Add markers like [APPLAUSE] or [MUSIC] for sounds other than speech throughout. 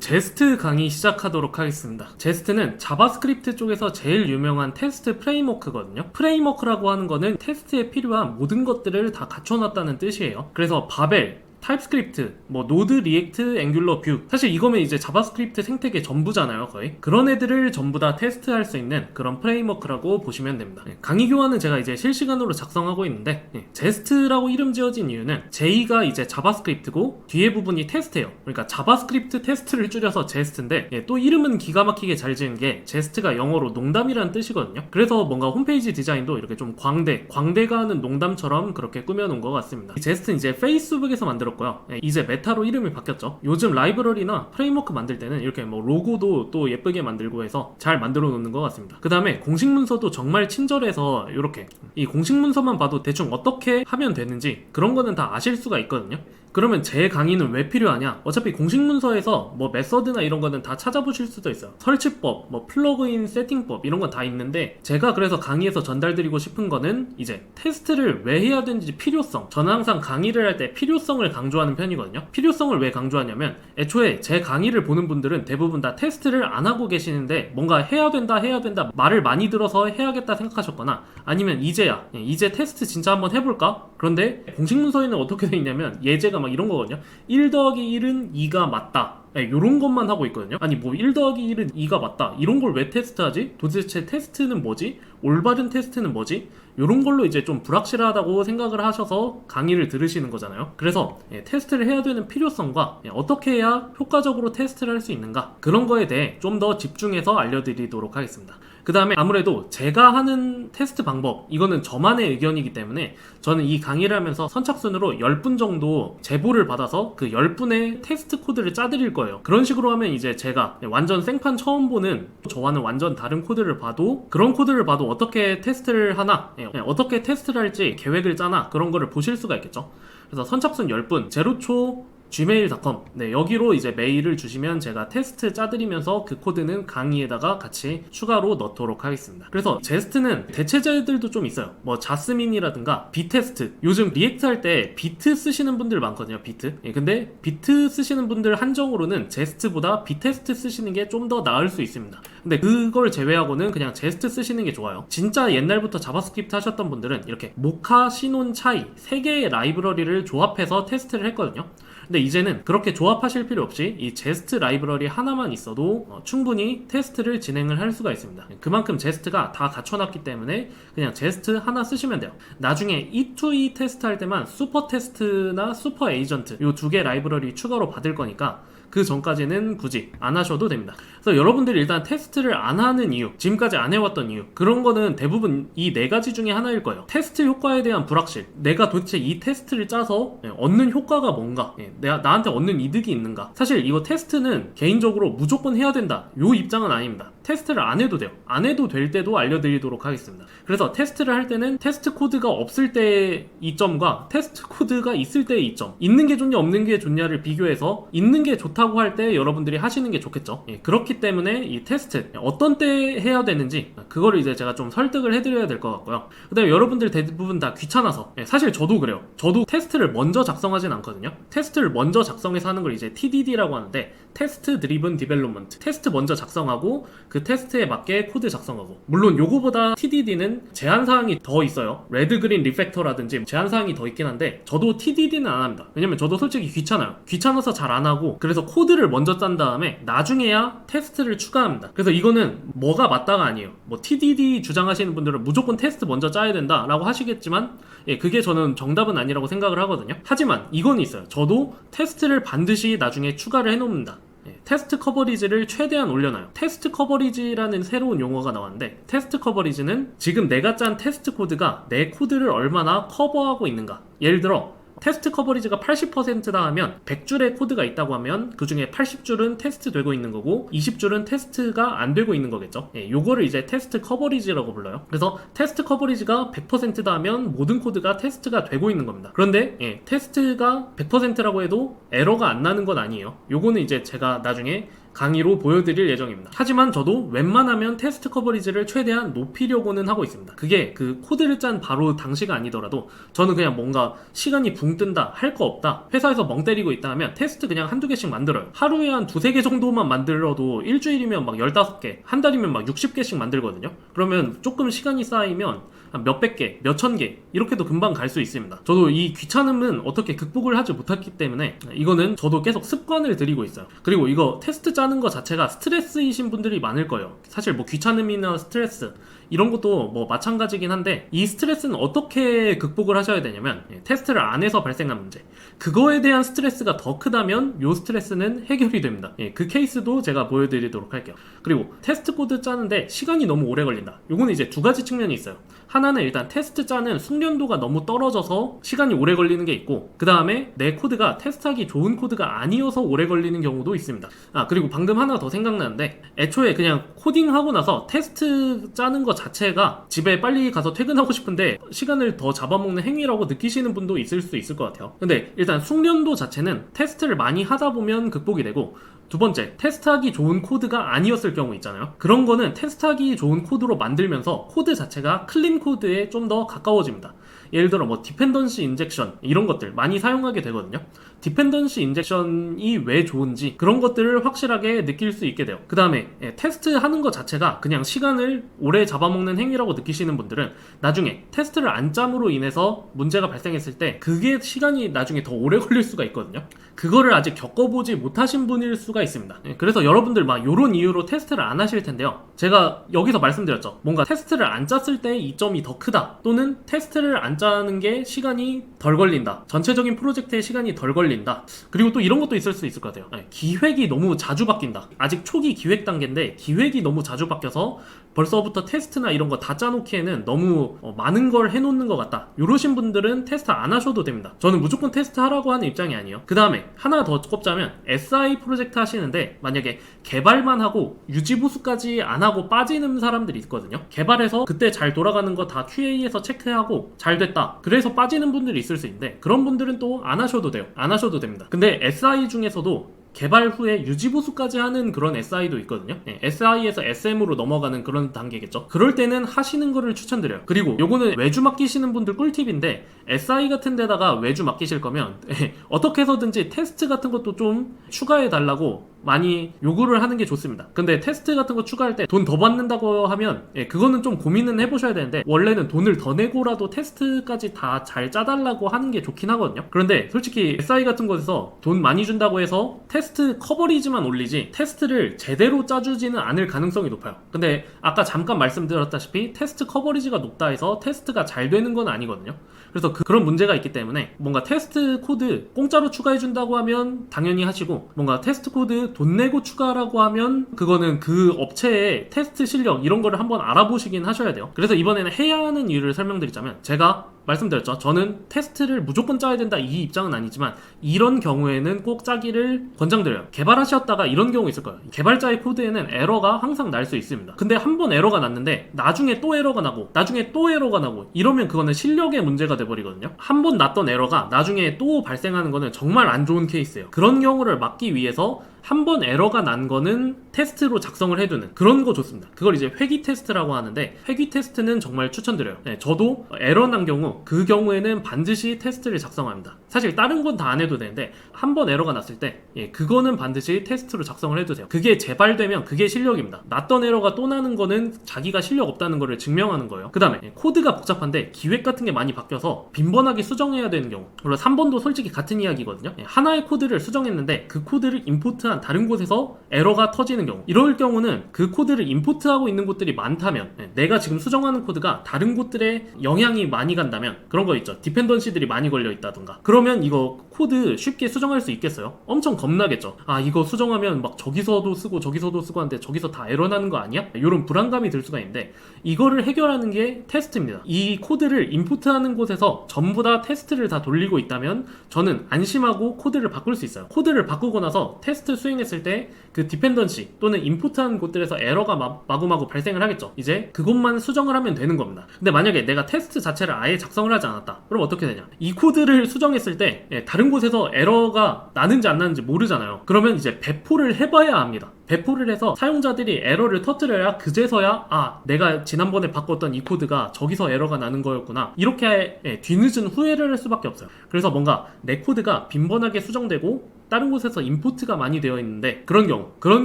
제스트 강의 시작하도록 하겠습니다. 제스트는 자바스크립트 쪽에서 제일 유명한 테스트 프레임워크거든요. 프레임워크라고 하는 거는 테스트에 필요한 모든 것들을 다 갖춰놨다는 뜻이에요. 그래서 바벨, 타입스크립트, 뭐 노드, 리액트, 앵귤러, 뷰. 사실 이거면 이제 자바스크립트 생태계 전부잖아요 거의. 그런 애들을 전부 다 테스트할 수 있는 그런 프레임워크라고 보시면 됩니다. 예, 강의 교환은 제가 이제 실시간으로 작성하고 있는데 예, 제스트라고 이름 지어진 이유는 J가 이제 자바스크립트고 뒤에 부분이 테스트예요. 그러니까 자바스크립트 테스트를 줄여서 제스트인데 예, 또 이름은 기가 막히게 잘 지은 게 제스트가 영어로 농담이라는 뜻이거든요. 그래서 뭔가 홈페이지 디자인도 이렇게 좀 광대 광대가 하는 농담처럼 그렇게 꾸며놓은 것 같습니다. 이 제스트는 이제 페이스북에서 만들 었고요 예, 이제 메타로 이름이 바뀌었죠 요즘 라이브러리나 프레임워크 만들 때는 이렇게 뭐 로고도 또 예쁘게 만들고 해서 잘 만들어 놓는 것 같습니다 그 다음에 공식 문서도 정말 친절해서 이렇게 이 공식 문서만 봐도 대충 어떻게 하면 되는지 그런 거는 다 아실 수가 있거든요 그러면 제 강의는 왜 필요하냐? 어차피 공식 문서에서 뭐 메서드나 이런 거는 다 찾아보실 수도 있어요. 설치법, 뭐 플러그인 세팅법 이런 건 다 있는데 제가 그래서 강의에서 전달드리고 싶은 거는 이제 테스트를 왜 해야 되는지 필요성. 저는 항상 강의를 할 때 필요성을 강 조하는 편이거든요. 필요성을 왜 강조하냐면 애초에 제 강의를 보는 분들은 대부분 다 테스트를 안 하고 계시는데 뭔가 해야 된다 해야 된다 말을 많이 들어서 해야겠다 생각하셨거나 아니면 이제야 예, 이제 테스트 진짜 한번 해볼까? 그런데 공식 문서에는 어떻게 돼 있냐면 예제가 막 이런 거거든요. 1 더하기 1은 2가 맞다. 네, 요런 것만 하고 있거든요. 아니 뭐 1 더하기 1은 2가 맞다. 이런 걸 왜 테스트하지? 도대체 테스트는 뭐지? 올바른 테스트는 뭐지? 요런 걸로 이제 좀 불확실하다고 생각을 하셔서 강의를 들으시는 거잖아요. 그래서 예, 테스트를 해야 되는 필요성과 예, 어떻게 해야 효과적으로 테스트를 할 수 있는가 그런 거에 대해 좀 더 집중해서 알려드리도록 하겠습니다. 그 다음에 아무래도 제가 하는 테스트 방법, 이거는 저만의 의견이기 때문에 저는 이 강의를 하면서 선착순으로 10분 정도 제보를 받아서 그 10분의 테스트 코드를 짜드릴 거예요. 그런 식으로 하면 이제 제가 완전 생판 처음 보는 저와는 완전 다른 코드를 봐도 그런 코드를 봐도 어떻게 테스트를 하나, 예, 어떻게 테스트를 할지 계획을 짜나 그런 거를 보실 수가 있겠죠. 그래서 선착순 10분, 제로초 gmail.com 네 여기로 이제 메일을 주시면 제가 테스트 짜드리면서 그 코드는 강의에다가 같이 추가로 넣도록 하겠습니다. 그래서 제스트는 대체제들도 좀 있어요. 뭐 자스민이라든가 비테스트. 요즘 리액트 할 때 비트 쓰시는 분들 많거든요 비트. 예, 근데 비트 쓰시는 분들 한정으로는 제스트보다 비테스트 쓰시는 게 좀 더 나을 수 있습니다. 근데 그걸 제외하고는 그냥 제스트 쓰시는 게 좋아요. 진짜 옛날부터 자바스크립트 하셨던 분들은 이렇게 모카, 시논, 차이 세 개의 라이브러리를 조합해서 테스트를 했거든요 근데 이제는 그렇게 조합하실 필요 없이 이 제스트 라이브러리 하나만 있어도 어, 충분히 테스트를 진행을 할 수가 있습니다. 그만큼 제스트가 다 갖춰놨기 때문에 그냥 제스트 하나 쓰시면 돼요. 나중에 E2E 테스트 할 때만 슈퍼 테스트나 슈퍼 에이전트 이 두 개 라이브러리 추가로 받을 거니까 그 전까지는 굳이 안 하셔도 됩니다. 그래서 여러분들이 일단 테스트를 안 하는 이유, 지금까지 안 해왔던 이유, 그런 거는 대부분 이 네 가지 중에 하나일 거예요. 테스트 효과에 대한 불확실. 내가 도대체 이 테스트를 짜서 예, 얻는 효과가 뭔가, 예, 내가 나한테 얻는 이득이 있는가. 사실 이거 테스트는 개인적으로 무조건 해야 된다. 요 입장은 아닙니다. 테스트를 안 해도 돼요. 안 해도 될 때도 알려드리도록 하겠습니다. 그래서 테스트를 할 때는 테스트 코드가 없을 때의 이점과 테스트 코드가 있을 때의 이점, 있는 게 좋냐 없는 게 좋냐를 비교해서 있는 게 좋다고 할 때 여러분들이 하시는 게 좋겠죠. 예, 그렇기 때문에 이 테스트 어떤 때 해야 되는지 그거를 이제 제가 좀 설득을 해드려야 될 것 같고요. 그다음에 여러분들 대부분 다 귀찮아서 예, 사실 저도 그래요. 저도 테스트를 먼저 작성하진 않거든요. 테스트를 먼저 작성해서 하는 걸 이제 TDD라고 하는데 테스트 드리븐 디벨롭먼트 테스트 먼저 작성하고 그 테스트에 맞게 코드 작성하고. 물론 요거보다 TDD는 제한 사항이 더 있어요. 레드 그린 리팩터라든지 제한 사항이 더 있긴 한데 저도 TDD는 안 합니다. 왜냐면 저도 솔직히 귀찮아요. 귀찮아서 잘 안 하고 그래서 코드를 먼저 짠 다음에 나중에야 테스트를 추가합니다. 그래서 이거는 뭐가 맞다가 아니에요. 뭐 TDD 주장하시는 분들은 무조건 테스트 먼저 짜야 된다 라고 하시겠지만 예, 그게 저는 정답은 아니라고 생각을 하거든요. 하지만 이건 있어요. 저도 테스트를 반드시 나중에 추가를 해놓습니다 예, 테스트 커버리지를 최대한 올려놔요. 테스트 커버리지라는 새로운 용어가 나왔는데 테스트 커버리지는 지금 내가 짠 테스트 코드가 내 코드를 얼마나 커버하고 있는가. 예를 들어 테스트 커버리지가 80%다 하면 100줄의 코드가 있다고 하면 그 중에 80줄은 테스트 되고 있는 거고 20줄은 테스트가 안 되고 있는 거겠죠. 예, 요거를 이제 테스트 커버리지라고 불러요. 그래서 테스트 커버리지가 100%다 하면 모든 코드가 테스트가 되고 있는 겁니다. 그런데 예, 테스트가 100%라고 해도 에러가 안 나는 건 아니에요. 요거는 이제 제가 나중에 강의로 보여드릴 예정입니다. 하지만 저도 웬만하면 테스트 커버리지를 최대한 높이려고는 하고 있습니다. 그게 그 코드를 짠 바로 당시가 아니더라도 저는 그냥 뭔가 시간이 붕 뜬다, 할 거 없다, 회사에서 멍 때리고 있다 하면 테스트 그냥 한두 개씩 만들어요. 하루에 한 두세 개 정도만 만들어도 일주일이면 막 15개, 한 달이면 막 60개씩 만들거든요. 그러면 조금 시간이 쌓이면 한 몇백 개, 몇천 개 이렇게도 금방 갈 수 있습니다. 저도 이 귀찮음은 어떻게 극복을 하지 못했기 때문에 이거는 저도 계속 습관을 들이고 있어요. 그리고 이거 테스트 짜는 거 자체가 스트레스이신 분들이 많을 거예요. 사실 뭐 귀찮음이나 스트레스 이런 것도 뭐 마찬가지긴 한데 이 스트레스는 어떻게 극복을 하셔야 되냐면 예, 테스트를 안 해서 발생한 문제 그거에 대한 스트레스가 더 크다면 요 스트레스는 해결이 됩니다. 예, 그 케이스도 제가 보여드리도록 할게요. 그리고 테스트 코드 짜는데 시간이 너무 오래 걸린다. 요거는 이제 두 가지 측면이 있어요. 하나는 일단 테스트 짜는 숙련도가 너무 떨어져서 시간이 오래 걸리는 게 있고 그 다음에 내 코드가 테스트하기 좋은 코드가 아니어서 오래 걸리는 경우도 있습니다. 아 그리고 방금 하나 더 생각나는데 애초에 그냥 코딩하고 나서 테스트 짜는 것 자체가 집에 빨리 가서 퇴근하고 싶은데 시간을 더 잡아먹는 행위라고 느끼시는 분도 있을 수 있을 것 같아요. 근데 일단 숙련도 자체는 테스트를 많이 하다 보면 극복이 되고 두 번째, 테스트하기 좋은 코드가 아니었을 경우 있잖아요. 그런 거는 테스트하기 좋은 코드로 만들면서 코드 자체가 클린 코드에 좀 더 가까워집니다. 예를 들어 뭐 디펜던시 인젝션 이런 것들 많이 사용하게 되거든요. 디펜던시 인젝션이 왜 좋은지 그런 것들을 확실하게 느낄 수 있게 돼요. 그 다음에 테스트 하는 것 자체가 그냥 시간을 오래 잡아먹는 행위라고 느끼시는 분들은 나중에 테스트를 안 짬으로 인해서 문제가 발생했을 때 그게 시간이 나중에 더 오래 [LAUGHS] 걸릴 수가 있거든요. 그거를 아직 겪어보지 못하신 분일 수가 있습니다. 예, 그래서 여러분들 막 이런 이유로 테스트를 안 하실 텐데요. 제가 여기서 말씀드렸죠. 뭔가 테스트를 안 짰을 때 이점이 더 크다. 또는 테스트를 안 짜는 게 시간이 덜 걸린다. 전체적인 프로젝트의 시간이 덜 걸린다. 그리고 또 이런 것도 있을 수 있을 것 같아요. 예, 기획이 너무 자주 바뀐다. 아직 초기 기획 단계인데 기획이 너무 자주 바뀌어서 벌써부터 테스트나 이런 거 다 짜놓기에는 너무 어, 많은 걸 해놓는 것 같다. 이러신 분들은 테스트 안 하셔도 됩니다. 저는 무조건 테스트 하라고 하는 입장이 아니에요. 그 다음에 하나 더 꼽자면 SI 프로젝트 하시는데 만약에 개발만 하고 유지보수까지 안 하고 빠지는 사람들이 있거든요. 개발해서 그때 잘 돌아가는 거 다 QA에서 체크하고 잘 됐다. 그래서 빠지는 분들이 있을 수 있는데 그런 분들은 또 안 하셔도 돼요. 안 하셔도 됩니다. 근데 SI 중에서도 개발 후에 유지보수까지 하는 그런 SI도 있거든요. 예, SI에서 SM으로 넘어가는 그런 단계겠죠. 그럴 때는 하시는 거를 추천드려요. 그리고 요거는 외주 맡기시는 분들 꿀팁인데 SI 같은 데다가 외주 맡기실 거면 예, 어떻게 해서든지 테스트 같은 것도 좀 추가해 달라고 많이 요구를 하는 게 좋습니다. 근데 테스트 같은 거 추가할 때 돈 더 받는다고 하면 예, 그거는 좀 고민은 해보셔야 되는데 원래는 돈을 더 내고라도 테스트까지 다 잘 짜달라고 하는 게 좋긴 하거든요. 그런데 솔직히 SI 같은 곳에서 돈 많이 준다고 해서 테스트 커버리지만 올리지 테스트를 제대로 짜주지는 않을 가능성이 높아요. 근데 아까 잠깐 말씀드렸다시피 테스트 커버리지가 높다 해서 테스트가 잘 되는 건 아니거든요. 그래서 그, 런 문제가 있기 때문에 뭔가 테스트 코드 공짜로 추가해 준다고 하면 당연히 하시고 뭔가 테스트 코드 돈 내고 추가라고 하면 그거는 그 업체의 테스트 실력 이런 거를 한번 알아보시긴 하셔야 돼요. 그래서 이번에는 해야 하는 이유를 설명드리자면 제가 말씀드렸죠. 저는 테스트를 무조건 짜야 된다 이 입장은 아니지만 이런 경우에는 꼭 짜기를 권장드려요. 개발하셨다가 이런 경우 있을 거예요. 개발자의 코드에는 에러가 항상 날 수 있습니다. 근데 한 번 에러가 났는데 나중에 또 에러가 나고 나중에 또 에러가 나고 이러면 그거는 실력의 문제가 돼버리거든요. 한 번 났던 에러가 나중에 또 발생하는 거는 정말 안 좋은 케이스예요. 그런 경우를 막기 위해서 한 번 에러가 난 거는 테스트로 작성을 해두는 그런 거 좋습니다. 그걸 이제 회귀 테스트라고 하는데 회귀 테스트는 정말 추천드려요. 네, 저도 에러 난 경우 그 경우에는 반드시 테스트를 작성합니다. 사실 다른 건 다 안 해도 되는데 한 번 에러가 났을 때 예, 그거는 반드시 테스트로 작성을 해두세요. 그게 재발되면 그게 실력입니다. 났던 에러가 또 나는 거는 자기가 실력 없다는 거를 증명하는 거예요. 그 다음에 코드가 복잡한데 기획 같은 게 많이 바뀌어서 빈번하게 수정해야 되는 경우 물론 3번도 솔직히 같은 이야기거든요. 예, 하나의 코드를 수정했는데 그 코드를 임포트한 다른 곳에서 에러가 터지는 경우 이럴 경우는 그 코드를 임포트하고 있는 곳들이 많다면 예, 내가 지금 수정하는 코드가 다른 곳들에 영향이 많이 간다면 그런 거 있죠. 디펜던시들이 많이 걸려 있다던가 그 러면 이거 코드 쉽게 수정할 수 있겠어요? 엄청 겁나겠죠. 아 이거 수정하면 막 저기서도 쓰고 저기서도 쓰고 하는데 저기서 다 에러 나는 거 아니야? 이런 불안감이 들 수가 있는데 이거를 해결하는 게 테스트입니다. 이 코드를 인풋하는 곳에서 전부 다 테스트를 다 돌리고 있다면 저는 안심하고 코드를 바꿀 수 있어요. 코드를 바꾸고 나서 테스트 수행했을 때 그 디펜던시 또는 인풋한 곳들에서 에러가 마, 마구마구 발생을 하겠죠. 이제 그것만 수정을 하면 되는 겁니다. 근데 만약에 내가 테스트 자체를 아예 작성을 하지 않았다. 그럼 어떻게 되냐? 이 코드를 수정했을 때 예, 곳에서 에러가 나는지 안 나는지 모르잖아요. 그러면 이제 배포를 해봐야 합니다. 배포를 해서 사용자들이 에러를 터뜨려야 그제서야 아 내가 지난번에 바꿨던 이 코드가 저기서 에러가 나는 거였구나 이렇게 예, 뒤늦은 후회를 할 수밖에 없어요 그래서 뭔가 내 코드가 빈번하게 수정되고 다른 곳에서 임포트가 많이 되어 있는데 그런 경우 그런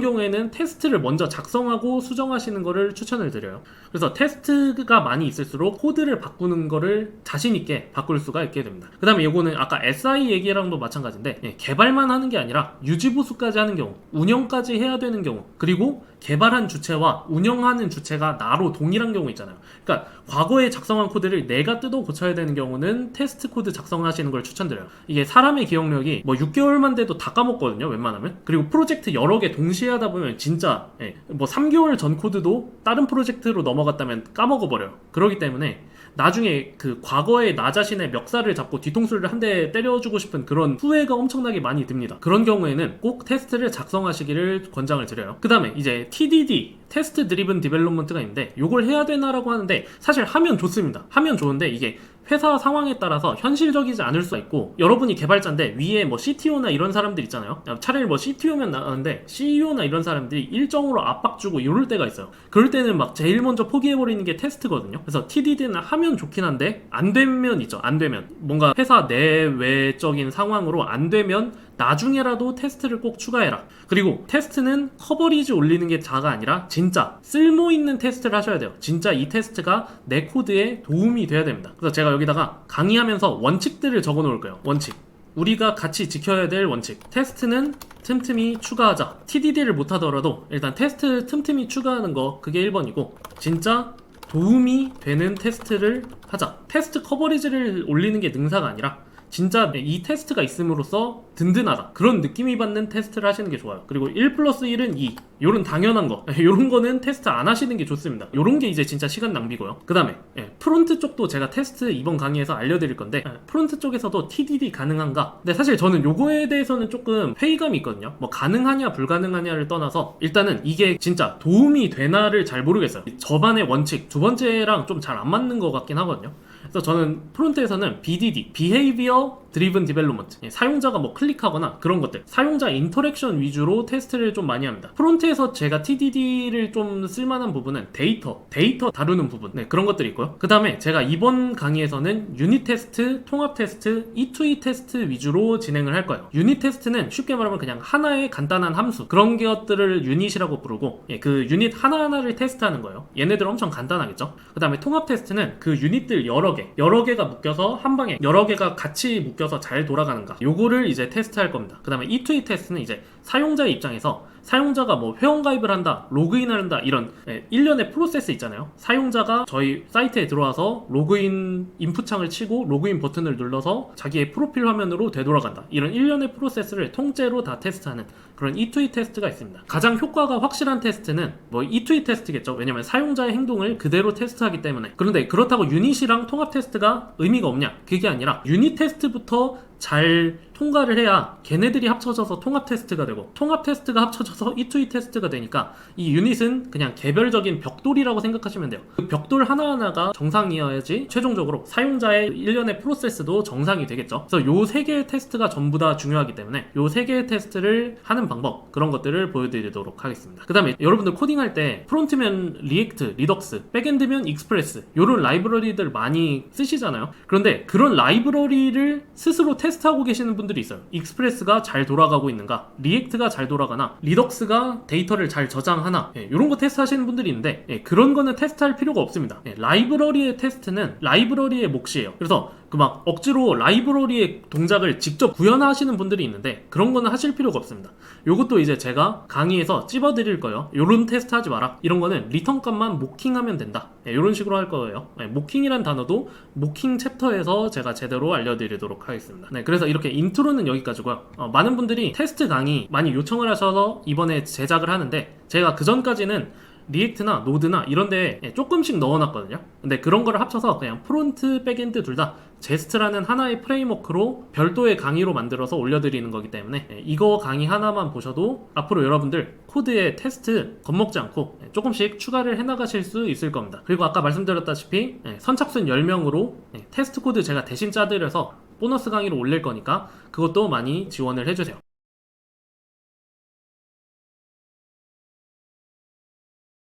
경우에는 테스트를 먼저 작성하고 수정하시는 거를 추천을 드려요. 그래서 테스트가 많이 있을수록 코드를 바꾸는 거를 자신 있게 바꿀 수가 있게 됩니다. 그 다음에 이거는 아까 SI 얘기랑도 마찬가지인데 예, 개발만 하는 게 아니라 유지 보수까지 하는 경우 운영까지 해야 되는 경우 그리고 개발한 주체와 운영하는 주체가 나로 동일한 경우 있잖아요. 그러니까 과거에 작성한 코드를 내가 뜯어 고쳐야 되는 경우는 테스트 코드 작성하시는 걸 추천드려요. 이게 사람의 기억력이 뭐 6개월만 돼도 다 까먹거든요 웬만하면. 그리고 프로젝트 여러 개 동시에 하다 보면 진짜 예, 뭐 3개월 전 코드도 다른 프로젝트로 넘어갔다면 까먹어버려요. 그러기 때문에 나중에 그 과거의 나 자신의 멱살을 잡고 뒤통수를 한 대 때려주고 싶은 그런 후회가 엄청나게 많이 듭니다. 그런 경우에는 꼭 테스트를 작성하시기를 권장을 드려요. 그 다음에 이제 TDD 테스트 드리븐 디벨롭먼트가 있는데 이걸 해야 되나라고 하는데 사실 하면 좋습니다. 하면 좋은데 이게 회사 상황에 따라서 현실적이지 않을 수가 있고 여러분이 개발자인데 위에 뭐 CTO나 이런 사람들 있잖아요. 차라리 뭐 CTO면 나가는데 CEO나 이런 사람들이 일정으로 압박 주고 이럴 때가 있어요. 그럴 때는 막 제일 먼저 포기해버리는 게 테스트거든요. 그래서 TDD는 하면 좋긴 한데 안 되면 있죠. 안 되면 뭔가 회사 내외적인 상황으로 안 되면 나중에라도 테스트를 꼭 추가해라. 그리고 테스트는 커버리지 올리는 게 자가 아니라 진짜 쓸모 있는 테스트를 하셔야 돼요. 진짜 이 테스트가 내 코드에 도움이 돼야 됩니다. 그래서 제가 여기다가 강의하면서 원칙들을 적어 놓을 거예요. 원칙. 우리가 같이 지켜야 될 원칙. 테스트는 틈틈이 추가하자. TDD를 못 하더라도 일단 테스트 틈틈이 추가하는 거 그게 1번이고 진짜 도움이 되는 테스트를 하자. 테스트 커버리지를 올리는 게 능사가 아니라 진짜 이 테스트가 있음으로써 든든하다. 그런 느낌이 받는 테스트를 하시는 게 좋아요. 그리고 1 플러스 1은 2. 요런 당연한 거. [LAUGHS] 요런 거는 테스트 안 하시는 게 좋습니다. 요런 게 이제 진짜 시간 낭비고요. 그 다음에 프론트 쪽도 제가 테스트 이번 강의에서 알려드릴 건데 예, 프론트 쪽에서도 TDD 가능한가? 근데 사실 저는 요거에 대해서는 조금 회의감이 있거든요. 뭐 가능하냐 불가능하냐를 떠나서 일단은 이게 진짜 도움이 되나를 잘 모르겠어요. 저반의 원칙 두 번째랑 좀 잘 안 맞는 것 같긴 하거든요. 그래서 저는 프론트에서는 BDD, Behavior Driven Development, 예, 사용자가 뭐 클릭하거나 그런 것들, 사용자 인터랙션 위주로 테스트를 좀 많이 합니다. 프론트에서 제가 TDD를 좀 쓸만한 부분은 데이터, 데이터 다루는 부분, 네, 그런 것들이 있고요. 그 다음에 제가 이번 강의에서는 유닛 테스트, 통합 테스트, E2E 테스트 위주로 진행을 할 거예요. 유닛 테스트는 쉽게 말하면 그냥 하나의 간단한 함수, 그런 것들을 유닛이라고 부르고, 예, 그 유닛 하나하나를 테스트하는 거예요. 얘네들 엄청 간단하겠죠? 그 다음에 통합 테스트는 그 유닛들 여러 개, 여러 개가 묶여서 한 방에 여러 개가 같이 묶여서 잘 돌아가는가. 요거를 이제 테스트할 겁니다. 그 다음에 E2E 테스트는 이제 사용자의 입장에서 사용자가 뭐 회원 가입을 한다, 로그인을 한다, 이런 예, 일련의 프로세스 있잖아요. 사용자가 저희 사이트에 들어와서 로그인 인풋창을 치고 로그인 버튼을 눌러서 자기의 프로필 화면으로 되돌아간다. 이런 일련의 프로세스를 통째로 다 테스트하는 그런 E2E 테스트가 있습니다. 가장 효과가 확실한 테스트는 뭐 E2E 테스트겠죠. 왜냐면 사용자의 행동을 그대로 테스트하기 때문에. 그런데 그렇다고 유닛이랑 통합 테스트가 의미가 없냐? 그게 아니라 유닛 테스트부터 잘 통과를 해야 걔네들이 합쳐져서 통합 테스트가 되고 통합 테스트가 합쳐져서 E2E 테스트가 되니까 이 유닛은 그냥 개별적인 벽돌이라고 생각하시면 돼요. 그 벽돌 하나하나가 정상이어야지 최종적으로 사용자의 일련의 프로세스도 정상이 되겠죠. 그래서 요 세 개의 테스트가 전부 다 중요하기 때문에 요 세 개의 테스트를 하는 방법 그런 것들을 보여드리도록 하겠습니다. 그 다음에 여러분들 코딩할 때 프론트면 리액트, 리덕스, 백엔드면 익스프레스 요런 라이브러리들 많이 쓰시잖아요. 그런데 그런 라이브러리를 스스로 테스트 하고 계시는 분들이 있어요. 익스프레스가 잘 돌아가고 있는가, 리액트가 잘 돌아가나, 리덕스가 데이터를 잘 저장하나, 예, 이런 거 테스트하시는 분들이 있는데 예, 그런 거는 테스트할 필요가 없습니다. 예, 라이브러리의 테스트는 라이브러리의 몫이에요. 그래서 그 막 억지로 라이브러리의 동작을 직접 구현하시는 분들이 있는데 그런 거는 하실 필요가 없습니다. 요것도 이제 제가 강의에서 찝어드릴 거예요. 요런 테스트 하지 마라. 이런 거는 리턴 값만 모킹하면 된다. 예, 요런 식으로 할 거예요. 예, 모킹이란 단어도 모킹 챕터에서 제가 제대로 알려드리도록 하겠습니다. 네, 그래서 이렇게 인트로는 여기까지고요. 어, 많은 분들이 테스트 강의 많이 요청을 하셔서 이번에 제작을 하는데 제가 그 전까지는 리액트나 노드나 이런데 조금씩 넣어놨거든요. 근데 그런 거를 합쳐서 그냥 프론트, 백엔드 둘 다 제스트라는 하나의 프레임워크로 별도의 강의로 만들어서 올려드리는 거기 때문에 예, 이거 강의 하나만 보셔도 앞으로 여러분들 코드의 테스트 겁먹지 않고 예, 조금씩 추가를 해나가실 수 있을 겁니다. 그리고 아까 말씀드렸다시피 예, 선착순 10명으로 테스트 코드 제가 대신 짜드려서 보너스 강의로 올릴 거니까 그것도 많이 지원을 해주세요.